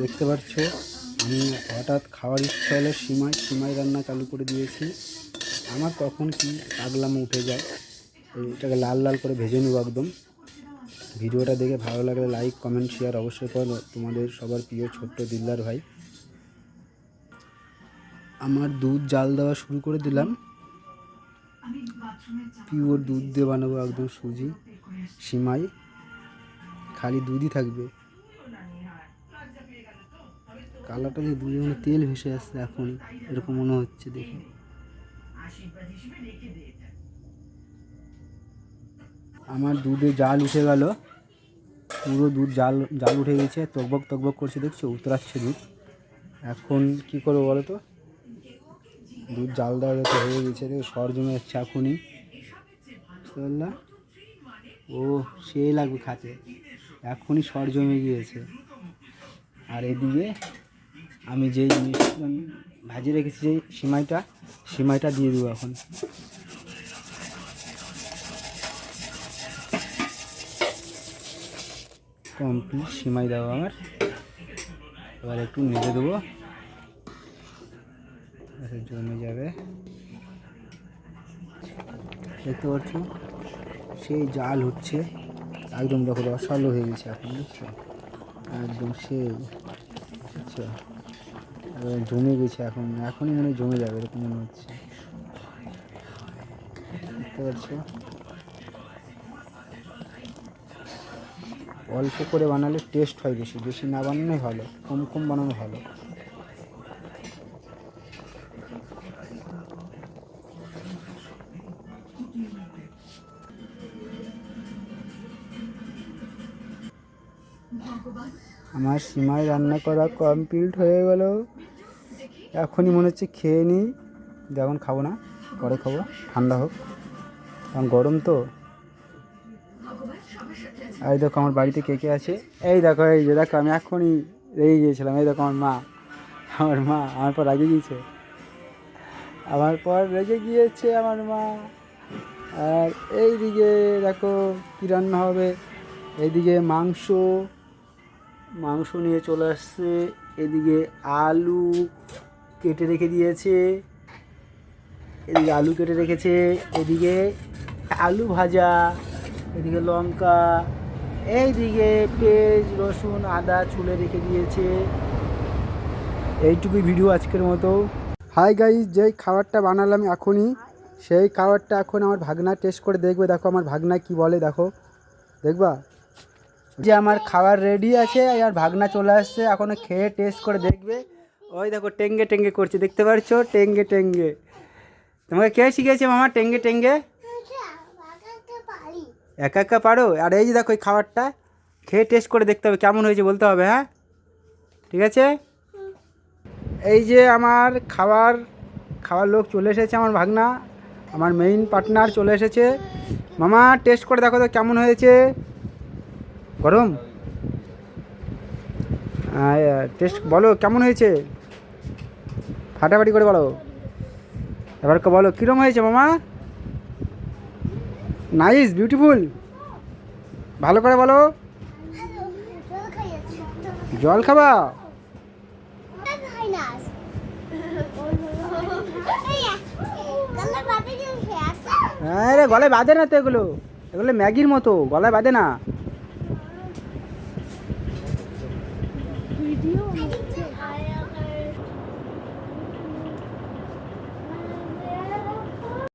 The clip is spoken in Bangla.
দেখতে পাচ্ছ, আমি হঠাৎ খাওয়ার ইচ্ছা হলো সিমাই সিমাই রান্না চালু করে দিয়েছি। আমার কখন কি পাগলামো উঠে যায় এটাকে লাল লাল করে ভেজে নেব একদম। ভিডিওটা দেখে ভালো লাগলে লাইক কমেন্ট শেয়ার অবশ্যই করো তোমাদের সবার প্রিয় ছোট্ট দিল্লার ভাই। আমার দুধ জাল দেওয়া শুরু করে দিলাম। পিওর দুধ দিয়ে বানাবো একদম সুজি, সিমাই। খালি দুধই থাকবে। কালারটা দিয়ে দুধে মানে তেল ভেসে আসছে এখনই এরকম মনে হচ্ছে দেখে। আমার দুধে জাল উঠে গেল। পুরো দুধ জাল জাল উঠে গেছে টকবক টকবক করছে, দেখছ? উতরাচ্ছে দুধ। এখন কি করব বলো তো? দুধ জাল দেওয়া যাতে হয়ে গেছে। দেখো, সর জমে যাচ্ছে এখনই। ও সেই লাগবে খাতে। এখনই সর জমে গিয়েছে। আর এদিকে আমি যেই ভাজি রেখেছি যেই সিমাইটা সিমাইটা দিয়ে দেবো এখন। কমপ্লিট সিমাই দেবো আমার। এবার একটু নেড়ে দেবো। জমে যাবে। দেখতে পাচ্ছ? সেই জাল হচ্ছে। একদম দেখো রসালো হয়ে গেছে এখন, বুঝছ? একদম সেই এবার জমে গেছে এখন। এখনই মনে জমে যাবে, এরকম মনে হচ্ছে। অল্প করে বানালে টেস্ট হয় বেশি। বেশি না বানানোই ভালো, কম কম বানানো ভালো। আমার সীমায় রান্না করা কমপ্লিট হয়ে গেল। এখনই মনে হচ্ছে খেয়ে নিই। এখন খাব না, পরে খাব, ঠান্ডা হোক। কারণ গরম তো। এই দেখো আমার বাড়িতে কে কে আছে? এই দেখো, এই যে দেখো, আমি এখনই রেগে গিয়েছিলাম। এই দেখো আমার মা আমার মা, আমার পর রেগে গিয়েছে। আমার পর রেগে গিয়েছে আমার মা। আর এইদিকে দেখো কী রান্না হবে? এইদিকে মাংস মাংস নিয়ে চলে আসছে। এদিকে আলু কেটে রেখে দিয়েছে। এদিকে আলু কেটে রেখেছে, এদিকে আলু ভাজা, এদিকে লঙ্কা, এইদিকে পেঁয়াজ, রসুন, আদা চুলে রেখে দিয়েছে। এইটুকুই ভিডিও আজকের মতো। হাই গাইজ যেই খাবারটা বানালাম এখনই, সেই খাবারটা এখন আমার ভাগনা টেস্ট করে দেখবে। দেখো আমার ভাগনা কি বলে, দেখো। দেখবা? যে আমার খাবার রেডি আছে, আর ভাগনা চলে আসছে, এখনও খেয়ে টেস্ট করে দেখবে। ওই দেখো টেঙ্গে টেঙ্গে করছে, দেখতে পারছ টেঙ্গে টেঙ্গে। তোমাকে কে শিখেছে মামা? টেঙ্গে টেঙ্গে? একা একা পারো? আর এই যে দেখো, এই খাবারটা খেয়ে টেস্ট করে দেখতে হবে, কেমন হয়েছে বলতে হবে হ্যাঁ? ঠিক আছে? এই যে আমার খাবার, খাওয়ার লোক চলে এসেছে আমার ভাগনা, আমার মেইন পার্টনার চলে এসেছে। মামা টেস্ট করে দেখো তো কেমন হয়েছে। গরম? টেস্ট বলো, কেমন হয়েছে? ফাটাফাটি করে বলো। এবার বলো, কীরম হয়েছে মামা? নাইস বিউটিফুল ভালো করে বলো। জল খাবা? হ্যাঁ রে, গলায় বাঁধে না তো এগুলো। এগুলো ম্যাগির মতো, গলায় বাঁধে না।